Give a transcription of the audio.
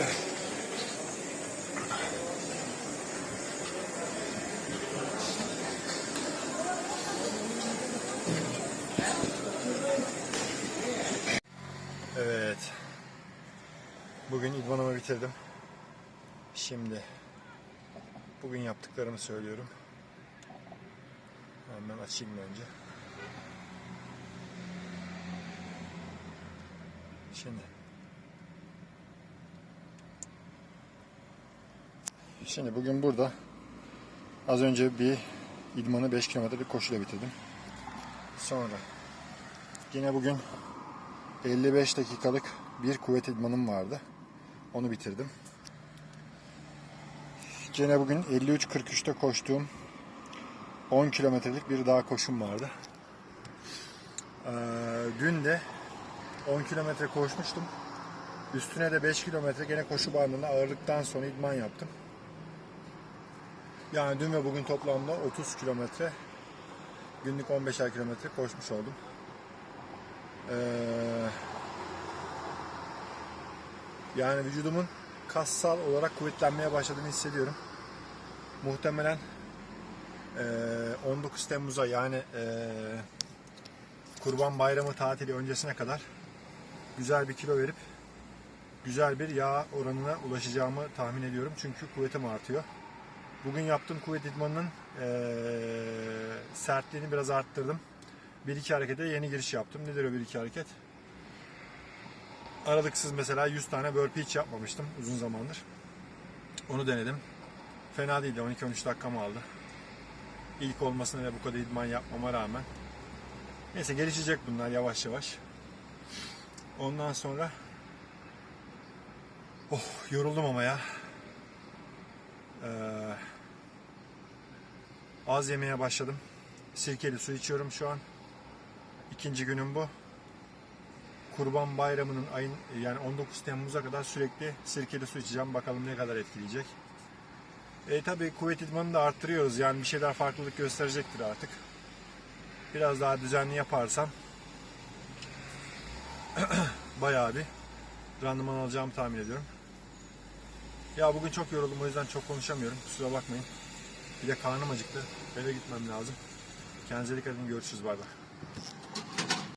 Evet. Bugün idmanımı bitirdim. Şimdi bugün yaptıklarımı söylüyorum. Hemen açayım önce. Şimdi Şimdi bugün burada az önce bir idmanı 5 kilometrelik koşuyla bitirdim. Sonra yine bugün 55 dakikalık bir kuvvet idmanım vardı. Onu bitirdim. Gene bugün 53.43'te koştuğum 10 kilometrelik bir daha koşum vardı. Ee, dün de 10 kilometre koşmuştum. Üstüne de 5 kilometre gene koşu bandında ağırlıktan sonra idman yaptım. Yani dün ve bugün toplamda 30 kilometre günlük 15'er kilometre koşmuş oldum. Ee, yani vücudumun kassal olarak kuvvetlenmeye başladığını hissediyorum. Muhtemelen eee, 19 Temmuz'a yani eee, Kurban Bayramı tatili öncesine kadar güzel bir kilo verip güzel bir yağ oranına ulaşacağımı tahmin ediyorum. Çünkü kuvvetim artıyor. Bugün yaptığım kuvvet idmanının eee, sertliğini biraz arttırdım. Bir iki harekete yeni giriş yaptım. Nedir o bir iki hareket? Aralıksız mesela 100 tane burpee hiç yapmamıştım uzun zamandır. Onu denedim. Fena değildi. 12-13 dakikamı aldı. İlk olmasına ve bu kadar idman yapmama rağmen. Neyse gelişecek bunlar yavaş yavaş. Ondan sonra Oh yoruldum ama ya. Ee, az yemeye başladım. Sirkeli su içiyorum şu an. İkinci günüm bu. Kurban Bayramı'nın ayın yani 19 Temmuz'a kadar sürekli sirkeli su içeceğim. Bakalım ne kadar etkileyecek. E tabi kuvvet idmanını da arttırıyoruz. Yani bir şeyler farklılık gösterecektir artık. Biraz daha düzenli yaparsam bayağı bir randıman alacağımı tahmin ediyorum. Ya bugün çok yoruldum o yüzden çok konuşamıyorum. Kusura bakmayın. Bir de karnım acıktı. Eve gitmem lazım. Kendinize dikkat edin. Görüşürüz. Bay bay.